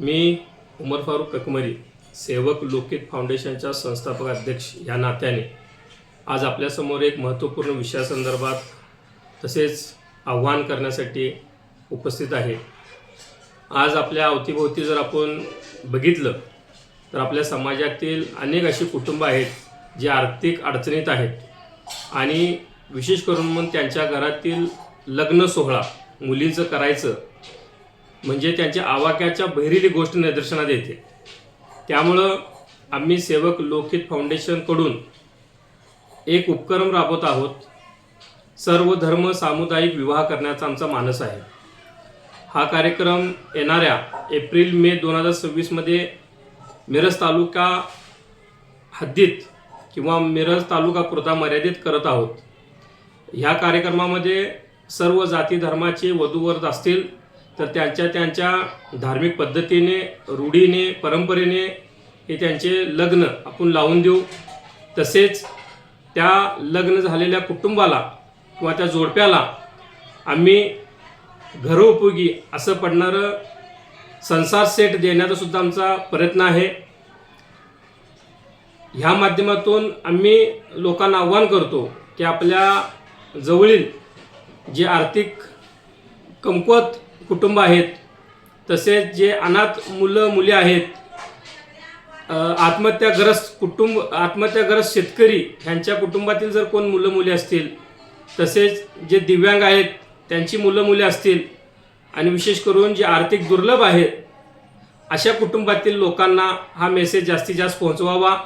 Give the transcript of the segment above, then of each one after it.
मी उमर फारूक ककमरी सेवक लोकहित फाउंडेशनच्या संस्थापक अध्यक्ष या नात्याने आज आपल्यासमोर एक महत्त्वपूर्ण विषयासंदर्भात तसेच आव्हान करण्यासाठी उपस्थित आहे. आज आपल्या अवतीभोवती जर आपण बघितलं तर आपल्या समाजातील अनेक अशी कुटुंबं आहेत जे आर्थिक अडचणीत आहेत आणि विशेष करून मग त्यांच्या घरातील लग्न सोहळा मुलींचं करायचं म्हणजे त्यांच्या आवाक्याच्या बहिरीली गोष्ट निदर्शनात येते. त्यामुळं आम्ही सेवक लोकहित फाउंडेशनकडून एक उपक्रम राबवत आहोत. सर्व धर्म सामुदायिक विवाह करण्याचा आमचा मानस आहे. हा कार्यक्रम येणाऱ्या एप्रिल मे दोन हजार सव्वीसमध्ये मिरज तालुका हद्दीत किंवा मिरज तालुका पुरता मर्यादित करत आहोत. ह्या कार्यक्रमामध्ये सर्व जाती धर्माचे वधूवर असतील तर त्यांच्या त्यांच्या धार्मिक पद्धतीने रूढीने परंपरेने हे त्यांचे लग्न आपण लावून देऊ. तसेच त्या लग्न झालेल्या कुटुंबाला किंवा त्या जोडप्याला आम्ही घरोपयोगी असं पडणारं संसार सेट देण्याचा सुद्धा आमचा प्रयत्न आहे. ह्या माध्यमातून आम्ही लोकांना आव्हान करतो की आपल्या जवळील जे आर्थिक कमकुवत कुटुंब आहेत तसेच जे अनाथ मुलं मुली आहेत आत्महत्याग्रस्त कुटुंब आत्महत्याग्रस्त शेतकरी ह्यांच्या कुटुंबातील जर कोण मुलं मुली असतील तसेच जे दिव्यांग आहेत त्यांची मुलं मुली असतील आणि विशेष करून जे आर्थिक दुर्लभ आहेत अशा कुटुंबातील लोकांना हा मेसेज जास्तीत जास्त पोहोचवावा.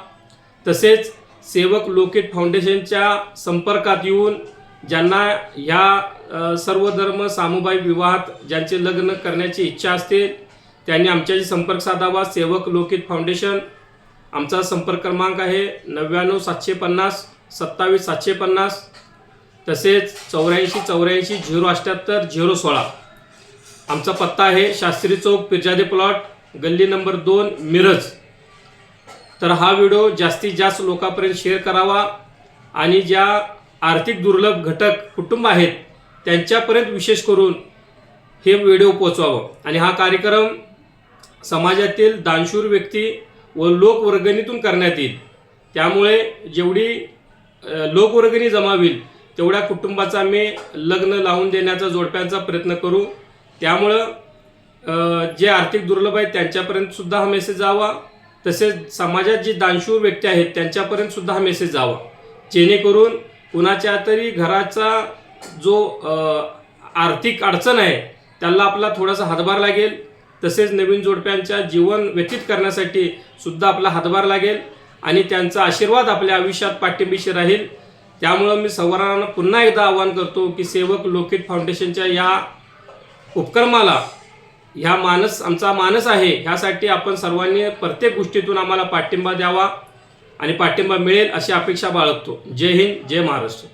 तसेच सेवक लोकेट फाउंडेशनच्या संपर्कात येऊन ज्यांना ह्या सर्वधर्म सर्व धर्म विवाहात ज्यांचे लग्न करण्याची इच्छा असते त्यांनी आमच्याशी संपर्क साधावा. सेवक लोकहित फाउंडेशन आमचा संपर्क क्रमांक आहे नव्याण्णव सातशे पन्नास सत्तावीस सातशे पन्नास तसेच चौऱ्याऐंशी चौऱ्याऐंशी झिरो अठ्ठ्याहत्तर झिरो सोळा. आमचा पत्ता आहे शास्त्री चौक पिरजादे प्लॉट गल्ली नंबर दोन मिरज. तर हा व्हिडिओ जास्तीत जास्त लोकांपर्यंत शेअर करावा आणि ज्या आर्थिक दुर्लभ घटक कुटुंब आहेत त्यांच्यापर्यंत विशेष करून हे व्हिडिओ पोचवावं आणि हा कार्यक्रम समाजातील दानशूर व्यक्ती व लोकवर्गणीतून करण्यात येईल. त्यामुळे जेवढी लोकवर्गणी जमा होईल तेवढ्या कुटुंबाचा आम्ही लग्न लावून देण्याचा जोडप्यांचा प्रयत्न करू. त्यामुळं जे आर्थिक दुर्लभ आहेत त्यांच्यापर्यंतसुद्धा हा मेसेज जावा. तसेच समाजात जे दानशूर व्यक्ती आहेत त्यांच्यापर्यंतसुद्धा हा मेसेज जावा. जेणेकरून कुणाच्या तरी घराचा जो आर्थिक अडचण आहे त्याला आपला थोडासा हातभार लागेल. तसेच नवीन जोडप्यांच्या जीवन व्यतीत करण्यासाठी सुद्धा आपला हातभार लागेल आणि त्यांचा आशीर्वाद आपल्या आयुष्यात पाठिंबीशी राहील. त्यामुळं मी सर्वांना पुन्हा एकदा आवाहन करतो की सेवक लोकहित फाउंडेशनच्या या उपक्रमाला ह्या मानस आमचा मानस आहे ह्यासाठी आपण सर्वांनी प्रत्येक गोष्टीतून आम्हाला पाठिंबा द्यावा. आणि पाठिंबा मिळेल अशी अपेक्षा बाळगतो. जय हिंद जय महाराष्ट्र.